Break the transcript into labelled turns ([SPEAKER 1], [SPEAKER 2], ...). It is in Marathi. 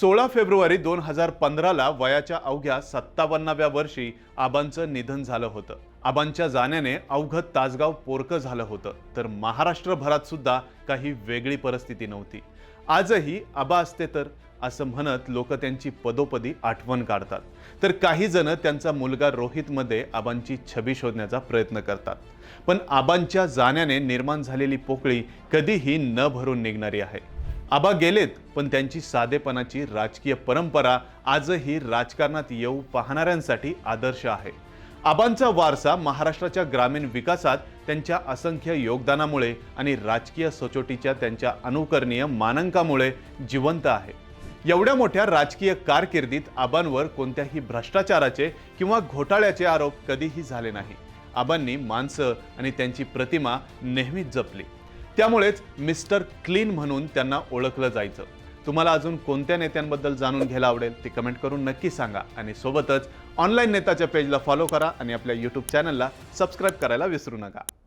[SPEAKER 1] सोळा फेब्रुवारी दोन हजार पंधराला वयाच्या अवघ्या सत्तावन्नाव्या वर्षी आबांचं निधन झालं होतं. आबांच्या जाण्याने अवघं तासगाव पोरकं झालं होतं. तर महाराष्ट्रभरात सुद्धा काही वेगळी परिस्थिती नव्हती. आजही आबा असते तर असं म्हणत लोक त्यांची पदोपदी आठवण काढतात. तर काही जण त्यांचा मुलगा रोहितमध्ये आबांची छबी शोधण्याचा प्रयत्न करतात. पण आबांच्या जाण्याने निर्माण झालेली पोकळी कधीही न भरून निघणारी आहे. आबा गेलेत पण त्यांची साधेपणाची राजकीय परंपरा आजही राजकारणात येऊ पाहणाऱ्यांसाठी आदर्श आहे. आबांचा वारसा महाराष्ट्राच्या ग्रामीण विकासात त्यांच्या असंख्य योगदानामुळे आणि राजकीय सचोटीच्या त्यांच्या अनुकरणीय मानांकामुळे जिवंत आहे. एवढ्या मोठ्या राजकीय कारकिर्दीत आबांवर कोणत्याही भ्रष्टाचाराचे किंवा घोटाळ्याचे आरोप कधीही झाले नाही. आबांनी माणसं आणि त्यांची प्रतिमा नेहमीच जपली. त्यामुळेच मिस्टर क्लीन म्हणून त्यांना ओळखलं जायचं. तुम्हाला अजून कोणत्या नेत्यांबद्दल जाणून घ्यायला आवडेल ते कमेंट करून नक्की सांगा आणि सोबतच ऑनलाईन नेताच्या पेजला फॉलो करा आणि आपल्या यूट्यूब चॅनलला सबस्क्राईब करायला विसरू नका.